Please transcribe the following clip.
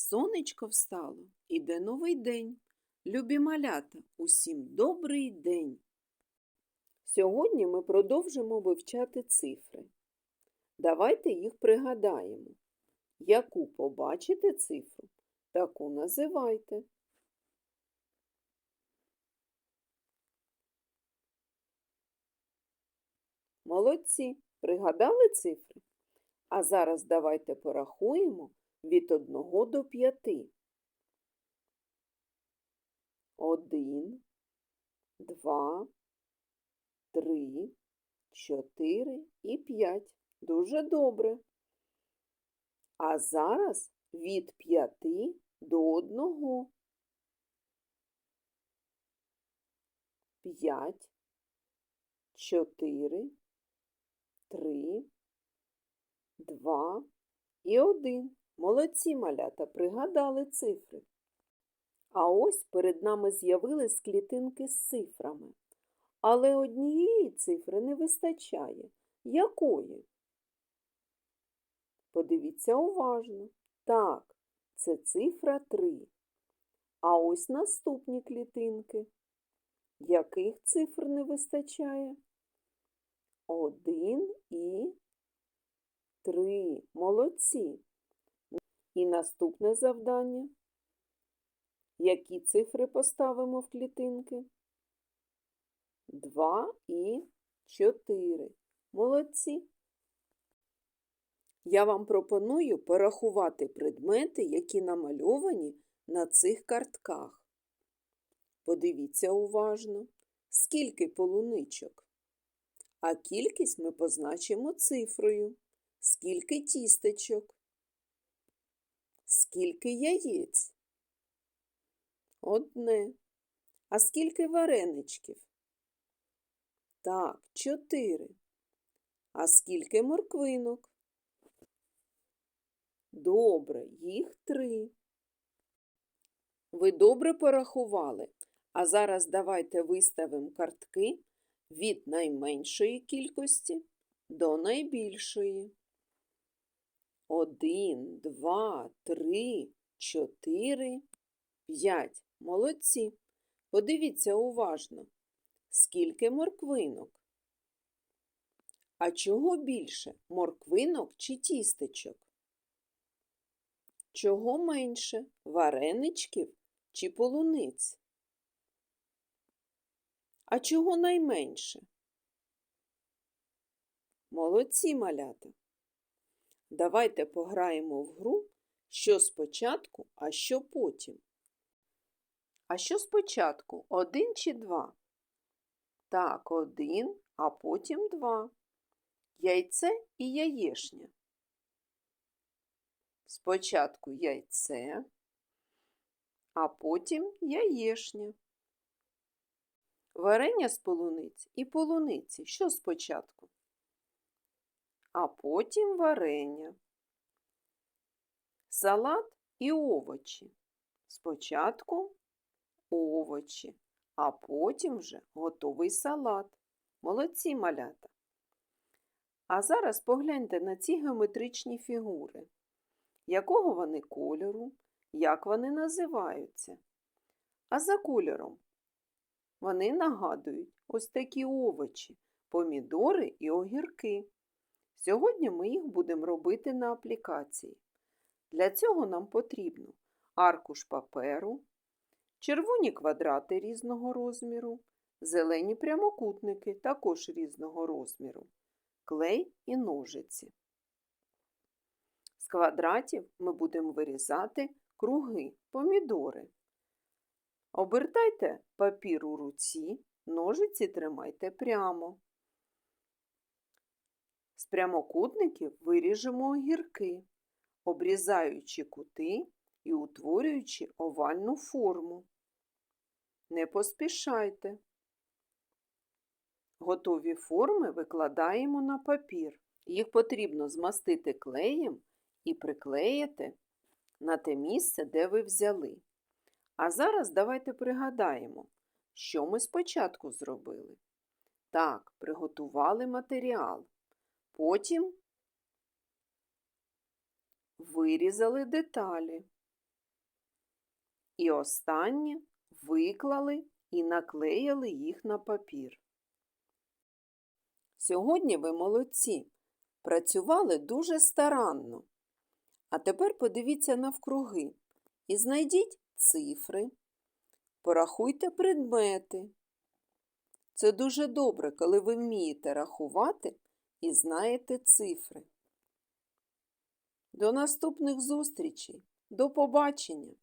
Сонечко встало, іде новий день. Любі малята, усім добрий день. Сьогодні ми продовжимо вивчати цифри. Давайте їх пригадаємо. Яку побачите цифру, таку називайте. Молодці, пригадали цифри? А зараз давайте порахуємо від 1 до 5. 1, 2, 3, 4 і 5. Дуже добре. А зараз від 5 до 1. 5, 4, 3, 2 і 1. Молодці малята пригадали цифри. А ось перед нами з'явились клітинки з цифрами. Але однієї цифри не вистачає. Якої? Подивіться уважно. Так, це цифра 3. А ось наступні клітинки. Яких цифр не вистачає? Один і три. Молодці. І наступне завдання. Які цифри поставимо в клітинки? Два і чотири. Молодці. Я вам пропоную порахувати предмети, які намальовані на цих картках. Подивіться уважно, скільки полуничок. А кількість ми позначимо цифрою. Скільки тістечок? Скільки яєць? Одне. А скільки вареничків? Так, чотири. А скільки морквинок? Добре, їх три. Ви добре порахували. А зараз давайте виставимо картки від найменшої кількості до найбільшої. Один, два, три, чотири, п'ять. Молодці. Подивіться уважно, скільки морквинок. А чого більше морквинок чи тістечок? Чого менше вареничків чи полуниць? А чого найменше? Молодці малята. Давайте пограємо в гру, що спочатку, а що потім. А що спочатку? Один чи два? Так, один, а потім два. Яйце і яєшня. Спочатку яйце, а потім яєшня. Варення з полуниць і полуниці. Що спочатку? А потім варення. Салат і овочі. Спочатку овочі, а потім вже готовий салат. Молодці малята. А зараз погляньте на ці геометричні фігури. Якого вони кольору, як вони називаються? А за кольором вони нагадують ось такі овочі, помідори і огірки. Сьогодні ми їх будемо робити на аплікації. Для цього нам потрібно аркуш паперу, червоні квадрати різного розміру, зелені прямокутники також різного розміру, клей і ножиці. З квадратів ми будемо вирізати круги, помідори. Обертайте папір у руці, ножиці тримайте прямо. З прямокутників виріжемо огірки, обрізаючи кути і утворюючи овальну форму. Не поспішайте. Готові форми викладаємо на папір. Їх потрібно змастити клеєм і приклеїти на те місце, де ви взяли. А зараз давайте пригадаємо, що ми спочатку зробили. Так, приготували матеріал. Потім вирізали деталі. І останнє виклали і наклеїли їх на папір. Сьогодні ви молодці, працювали дуже старанно. А тепер подивіться навкруги і знайдіть цифри, порахуйте предмети. Це дуже добре, коли ви вмієте рахувати і знаєте цифри. До наступних зустрічей. До побачення!